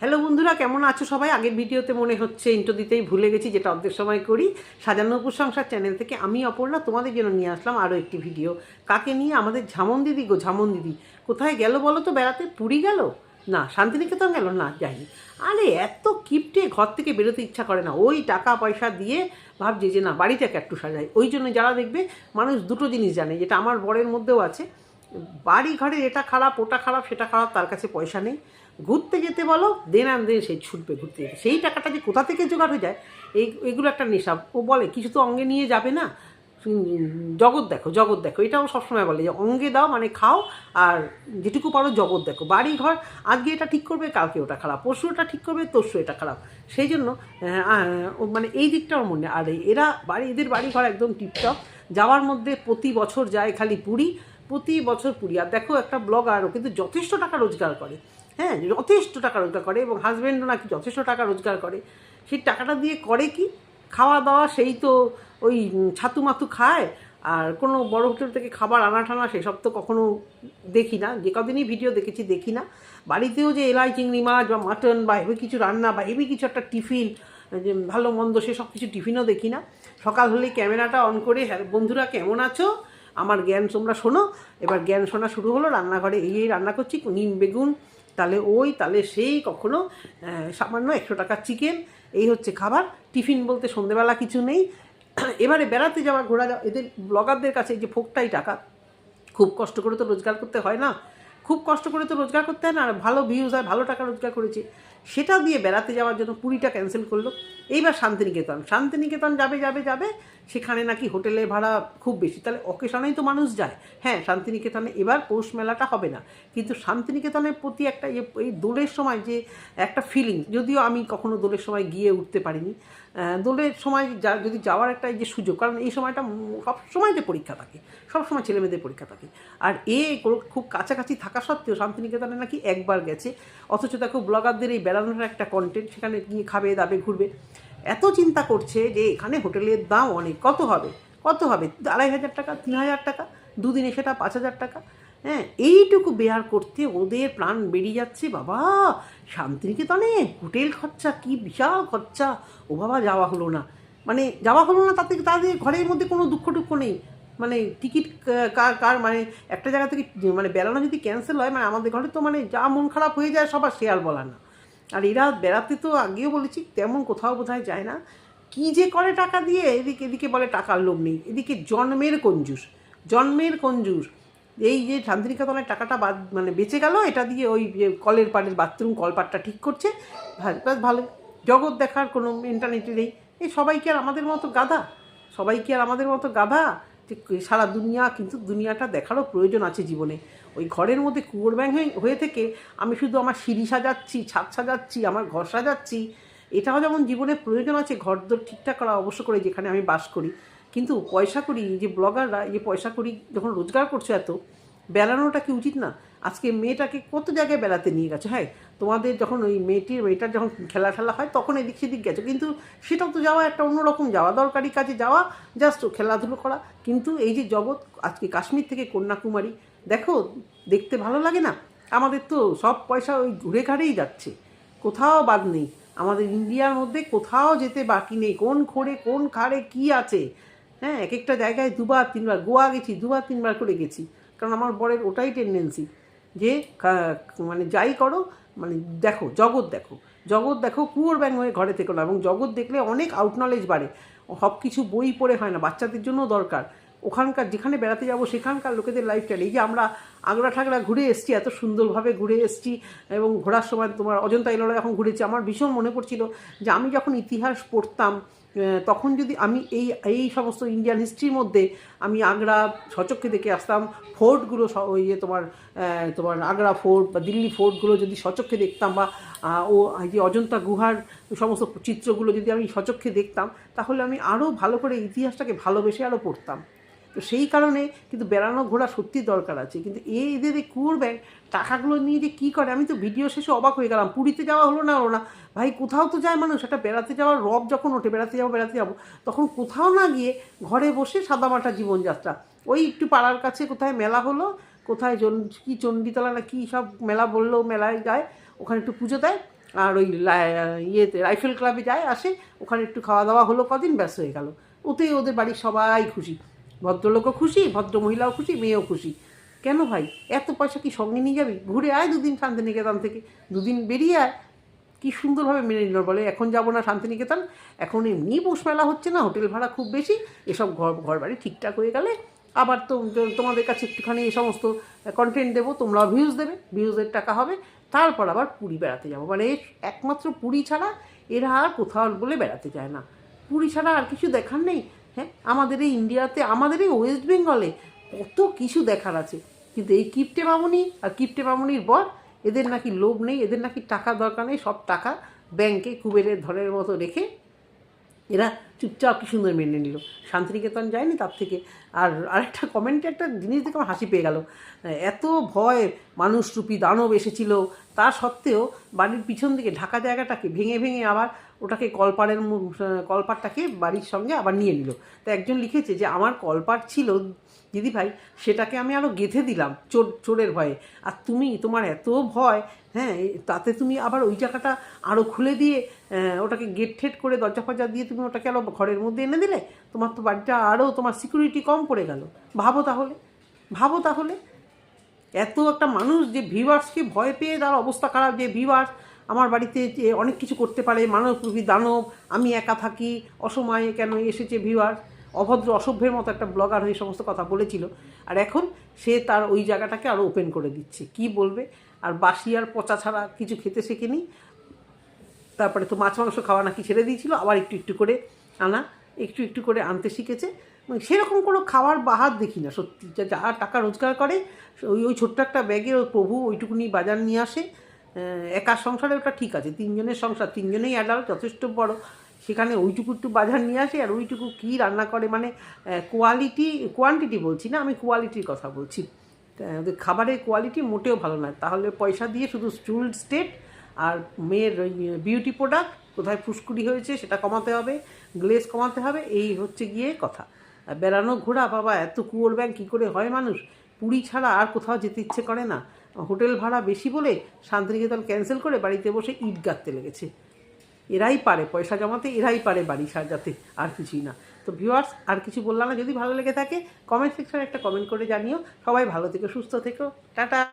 Hello বন্ধুরা, কেমন আছো সবাই? আগের ভিডিওতে মনে হচ্ছে ইন্টো দিতেই ভুলে গেছি, যেটা অর্ধেক সময় করি। সাজানো উপসংসার চ্যানেল থেকে আমি অপর্ণা তোমাদের জন্য নিয়ে আসলাম আরও একটি ভিডিও কাকে নিয়ে? আমাদের ঝামন দিদি গো, ঝামন দিদি। কোথায় গেল বলো তো? বেড়াতে পুরী গেল? না, শান্তিনিকেতন গেল? না, যাইনি। আরে, এত কিপটে ঘর থেকে বেরোতে ইচ্ছা করে না। ওই টাকা পয়সা দিয়ে ভাবছে যে না, বাড়িটাকে একটু সাজাই। ওই জন্য যারা দেখবে, মানুষ দুটো জিনিস জানে, যেটা আমার বরের মধ্যেও আছে। বাড়ি ঘরে এটা খারাপ, ওটা খারাপ, সেটা খারাপ, তার কাছে পয়সা নেই। ঘুরতে যেতে বলো দেন আন দেন সেই ছুটবে ঘুরতে যেতে। সেই টাকাটা যে কোথা থেকে জোগাড় হয়ে যায়, এই, এগুলো একটা নেশা। ও বলে, কিছু তো অঙ্গে নিয়ে যাবে না? জগৎ দেখো জগৎ দেখো। এটাও সবসময় বলে যে, অঙ্গে দাও মানে খাও, আর যেটুকু পারো জগৎ দেখো। বাড়ি ঘর আজকে এটা ঠিক করবে, কালকে ওটা খারাপ। পরশু ওটা ঠিক করবে, তরশু এটা খারাপ। সেই জন্য ও মানে এই দিকটা আমার মনে। আর এরা বাড়ি, এদের বাড়ি ঘর একদম টিপটপ। যাওয়ার মধ্যে প্রতি বছর যায় খালি পুরী, প্রতি বছর পুরী। আর দেখো একটা ব্লগারও কিন্তু যথেষ্ট টাকা রোজগার করে। হ্যাঁ যথেষ্ট টাকা রোজগার করে এবং হাজব্যান্ডও নাকি যথেষ্ট টাকা রোজগার করে। সেই টাকাটা দিয়ে করে কি? খাওয়া দাওয়া সেই তো ওই ছাতু মাতু খায় আর কোনো বড় হোটেল থেকে খাবার আনা টানা সেসব তো কখনো দেখি না। যে কদিনই ভিডিও দেখেছি, দেখি না। বাড়িতেও যে এলাই চিংড়ি মাছ বা মাটন বা হেভি কিছু রান্না বা হেভি কিছু একটা টিফিন, যে ভালো মন্দ সেসব কিছু টিফিনও দেখি না। সকাল হলেই ক্যামেরাটা অন করে হ্যাঁ বন্ধুরা কেমন আছো? আমার জ্ঞান, তোমরা শোনো। এবার জ্ঞান শোনা শুরু হলো, রান্নাঘরে এই রান্না করছি, নিম, বেগুন তাহলে ওই তাহলে সেই, কখনো সামান্য একশো টাকার চিকেন এই হচ্ছে খাবার। টিফিন বলতে সন্ধেবেলা কিছু নেই। এবারে বেড়াতে যাওয়া, ঘোরা যাওয়া, এদের ব্লগারদের কাছে এই যে ফোকটাই টাকা। খুব কষ্ট করে তো রোজগার করতে হয় না। খুব কষ্ট করে তো রোজগার করতে হয় না, আর ভালো ভিউজ হয় ভালো টাকা রোজগার করেছে। সেটা দিয়ে বেড়াতে যাওয়ার জন্য পুরীটা ক্যান্সেল করল। এইবার শান্তিনিকেতন। শান্তিনিকেতন যাবে যাবে যাবে, সেখানে নাকি হোটেলে ভাড়া খুব বেশি। তাহলে অকেশনেই তো মানুষ যায়। হ্যাঁ শান্তিনিকেতনে এবার পৌষ মেলাটা হবে না। কিন্তু শান্তিনিকেতনের প্রতি একটা এই দোলের সময় যে একটা ফিলিং যদিও আমি কখনো দোলের সময় গিয়ে উঠতে পারিনি দোলের সময় যা, যদি যাওয়ার একটা যে সুযোগ, কারণ এই সময়টা সব সময় যে পরীক্ষা থাকে। সব সময় ছেলেমেয়েদের পরীক্ষা থাকে। আর এ খুব কাছাকাছি থাকা সত্ত্বেও শান্তিনিকেতনে নাকি একবার গেছে। অথচ দেখো ব্লগারদের এই বেড়ানোর একটা কন্টেন্ট সেখানে গিয়ে খাবে, দাবে, ঘুরবে। এত চিন্তা করছে যে এখানে হোটেলের দাম অনেক, কত হবে? কত হবে? আড়াই হাজার টাকা, তিন হাজার টাকা, দুদিনে সেটা পাঁচ হাজার টাকা। হ্যাঁ এইটুকু বেয়ার করতে ওদের প্রাণ বেরিয়ে যাচ্ছে, বাবা! শান্তিনিকেতনে হোটেল খরচা, কি বিশাল খরচা! ও বাবা, যাওয়া হলো না। মানে যাওয়া হলো না, তাতে তাদের ঘরের মধ্যে কোনো দুঃখ টুক্ষ নেই। মানে টিকিট কার কার মানে একটা জায়গা থেকে মানে বেড়ানো যদি ক্যান্সেল হয় মানে আমাদের ঘরে তো মানে যা মন খারাপ হয়ে যায়, সবার শেয়ার বলা না। আর এরা বেড়াতে তো আগেও বলেছি, তেমন কোথাও বোধহয় যায় না। কী যে করে টাকা দিয়ে এদিকে এদিকে বলে টাকার লোভ নেই। এদিকে জন্মের কঞ্জুস জন্মের কঞ্জুস। এই যে শান্তিনিকেতনের টাকাটা বাদ মানে বেঁচে গেল, এটা দিয়ে ওই কলের পাড়ের বাথরুম কলপাটটা ঠিক করছে। ব্যাস ভালো। জগৎ দেখার কোনো মেন্টালিটি নেই। এই সবাই কি আর আমাদের মতো গাধা? সবাই কি আর আমাদের মতো গাধা? সারা দুনিয়া, কিন্তু দুনিয়াটা দেখারও প্রয়োজন আছে জীবনে। ওই ঘরের মধ্যে কুয়োর ব্যাং হয়ে থেকে আমি শুধু আমার সিঁড়ি সাজাচ্ছি, ছাদ সাজাচ্ছি, আমার ঘর সাজাচ্ছি। এটাও যেমন জীবনে প্রয়োজন আছে, ঘর দর ঠিকঠাক করা অবশ্য করে, যেখানে আমি বাস করি। কিন্তু পয়সা করি, যে ব্লগাররা, যে পয়সা করি, যখন রোজগার করছে এত, বেড়ানোটা কি উচিত না? আজকে মেয়েটাকে কত জায়গায় বেড়াতে নিয়ে গেছে হ্যাঁ? তোমাদের যখন ওই মেয়েটির, মেয়েটার যখন খেলা ঠেলা হয়, তখন এদিক সেদিক গেছো। কিন্তু সেটাও তো যাওয়া একটা অন্যরকম, যাওয়া দরকারি কাজে, যাওয়া জাস্ট খেলাধুলো করা। কিন্তু এই যে জগৎ, আজকে কাশ্মীর থেকে কন্যাকুমারী দেখো, দেখতে ভালো লাগে না? আমাদের তো সব পয়সা ওই ঘুরে ঘাড়েই যাচ্ছে। কোথাও বাদ নেই। আমাদের ইন্ডিয়ার মধ্যে কোথাও যেতে বাকি নেই। কোন খোড়ে, কোন খাড়ে কি আছে? হ্যাঁ এক একটা জায়গায় দুবার, তিনবার, গোয়া গেছি, দুবার, তিনবার করে গেছি। কারণ আমার বরের ওটাই টেন্ডেন্সি যে মানে যাই করো মানে দেখো, জগৎ দেখো। জগৎ দেখো কুয়োর ব্যাং হয়ে ঘরে থেকো না। এবং জগৎ দেখলে অনেক আউট নলেজ বাড়ে। সব কিছু বই পড়ে হয় না। বাচ্চাদের জন্য দরকার। ওখানকার, যেখানে বেড়াতে যাব সেখানকার লোকেদের লাইফস্টাইল এই যে আমরা আগ্রা ঠাগরা ঘুরে এসেছি, এত সুন্দরভাবে ঘুরে এসেছি এবং ঘোরার সময় তোমার অজন্তা এলোরা যখন ঘুরেছি, আমার ভীষণ মনে পড়ছিল যে আমি যখন ইতিহাস পড়তাম তখন যদি আমি এই এই সমস্ত ইন্ডিয়ান হিস্ট্রির মধ্যে আমি আগ্রা সচক্ষে দেখে আসতাম, ফোর্টগুলো ওই যে তোমার তোমার আগ্রা ফোর্ট বা দিল্লি ফোর্টগুলো যদি সচক্ষে দেখতাম বা ও যে অজন্তা গুহার সমস্ত চিত্রগুলো যদি আমি সচক্ষে দেখতাম, তাহলে আমি আরও ভালো করে ইতিহাসটাকে ভালোবেসে আরও পড়তাম। তো সেই কারণে কিন্তু বেড়ানো ঘোরা সত্যি দরকার আছে। কিন্তু এই এদের এই কুয়োর ব্যাংক টাকাগুলো নিয়ে যে কী করে? আমি তো ভিডিও শেষে অবাক হয়ে গেলাম। পুরীতে যাওয়া হলো না হলো না? ভাই, কোথাও তো যায় মানুষ। একটা বেড়াতে যাওয়ার রব যখন ওঠে, বেড়াতে যাব বেড়াতে যাব, তখন কোথাও না গিয়ে ঘরে বসে সাদামাটা জীবনযাত্রা। ওই একটু পাড়ার কাছে কোথায় মেলা হলো, কোথায় কী চণ্ডীতলা না কী সব মেলা বলল, মেলায় যায়, ওখানে একটু পুজো দেয়, আর ওই ইয়েতে রাইফেল ক্লাবে যায়, আসে, ওখানে একটু খাওয়া দাওয়া হলো কদিন ব্যস্ত হয়ে গেল। ওতেই ওদের বাড়ির সবাই খুশি। ভদ্রলোকও খুশি ভদ্র মহিলাও খুশি, মেয়েও খুশি। কেন ভাই? এত পয়সা কি সঙ্গে নিয়ে যাবি? ঘুরে আয় দুদিন শান্তিনিকেতন থেকে। দুদিন বেরিয়ে আয়। কি সুন্দরভাবে মেনে নিল বলে? এখন যাব না শান্তিনিকেতন? এখন এমনি পৌষ মেলা হচ্ছে না, হোটেল ভাড়া খুব বেশি। এসব ঘর ঘর বাড়ি ঠিকঠাক হয়ে গেলে আবার তো তোমাদের কাছে একটুখানি এই সমস্ত কন্টেন্ট দেবো, তোমরাও ভিউজ দেবে। ভিউজের টাকা হবে। তারপর আবার পুরী বেড়াতে যাব। মানে একমাত্র পুরী ছাড়া এরা আর কোথাও বলে বেড়াতে যায় না। পুরী ছাড়া আর কিছু দেখার নেই। হ্যাঁ আমাদের এই ইন্ডিয়াতে, আমাদের এই ওয়েস্ট বেঙ্গলে কত কিছু দেখার আছে। কিন্তু এই কিপ্টে মামুনি আর কিপ্টে মামুনির বর, এদের নাকি লোভ নেই, এদের নাকি টাকা দরকার নেই, সব টাকা ব্যাংকে কুবেরের ধরের মতো রেখে এরা চুপচাপ কি সুন্দর মেনে নিল। শান্তিনিকেতন যায়নি তার থেকে। আর আরেকটা কমেন্টে একটা জিনিস দেখে আমার হাসি পেয়ে গেল। এত ভয় মানুষরূপী দানব এসেছিল। তা সত্ত্বেও বাড়ির পিছন দিকে ঢাকা জায়গাটাকে ভেঙে ভেঙে আবার ওটাকে কলপাড়ের কলপাড়টাকে বাড়ির সঙ্গে আবার নিয়ে নিল। তো একজন লিখেছে যে, আমার কলপাড় ছিল, দিদি ভাই, সেটাকে আমি আরও গেঁথে দিলাম চোর, চোরের ভয়ে। আর তুমি, তোমার এত ভয় হ্যাঁ তাতে তুমি আবার ওই জায়গাটা আরও খুলে দিয়ে ওটাকে গেট ঠেট করে দরজা ফরজা দিয়ে তুমি ওটাকে আরও ঘরের মধ্যে এনে দিলে তোমার তো বাড়িটা আরও তোমার সিকিউরিটি কম পড়ে গেল। ভাবো তাহলে ভাবো তাহলে। এত একটা মানুষ যে ভিউয়ার্সকে ভয় পেয়ে তার অবস্থা খারাপ, যে ভিউয়ার্স আমার বাড়িতে যে অনেক কিছু করতে পারে মানবরূপী দানব, আমি একা থাকি, অসময়ে কেন এসেছে ভিউয়ার্স অভদ্র, অসভ্যের মতো একটা ব্লগার হয়ে সমস্ত কথা বলেছিল। আর এখন সে তার ওই জায়গাটাকে আরও ওপেন করে দিচ্ছে। কি বলবে? আর বাসি আর পচা ছাড়া কিছু খেতে শেখেনি। তারপরে তো মাছ, মাংস খাওয়া নাকি ছেড়ে দিয়েছিল, আবার একটু একটু করে আনা, একটু একটু করে আনতে শিখেছে। মানে সেরকম কোনো খাওয়ার বাহার দেখি না, সত্যি। যা টাকা রোজগার করে, ওই ওই ছোট্ট একটা ব্যাগে ওই প্রভু ওইটুকুনি বাজার নিয়ে আসে। একার সংসারে ওটা ঠিক আছে, তিনজনের সংসার, তিনজনেই অ্যাডাল্ট যথেষ্ট বড়। সেখানে ওইটুকু একটু বাজার নিয়ে আসে, আর ওইটুকু কী রান্না করে মানে কোয়ালিটি কোয়ান্টিটি বলছি না, আমি কোয়ালিটির কথা বলছি। ওদের খাবারের কোয়ালিটি মোটেও ভালো নয়। তাহলে পয়সা দিয়ে শুধু চুল স্টেট আর মেয়ের বিউটি প্রোডাক্ট কোথায় ফুসকুড়ি হয়েছে সেটা কমাতে হবে, গ্লেজ কমাতে হবে, এই হচ্ছে গিয়ে কথা। বেড়ানো ঘোরা বাবা, এত কুয়োর ব্যাংক কী করে হয় মানুষ? পুরী ছাড়া আর কোথাও যেতে ইচ্ছে করে না। হোটেল ভাড়া বেশি বলে শান্তিনিকেতন ক্যান্সেল করে বাড়িতে বসে ইট গাঁথতে লেগেছে। এরাই পারে পয়সা জমাতে, এরাই পারে বাড়ি সাজাতে, আর কিছুই না। তো ভিউয়ার্স আর কিছু বললাম না, যদি ভালো লেগে থাকে কমেন্ট সেকশনে একটা কমেন্ট করে জানিও। সবাই ভালো থেকো, সুস্থ থেকো। টাটা।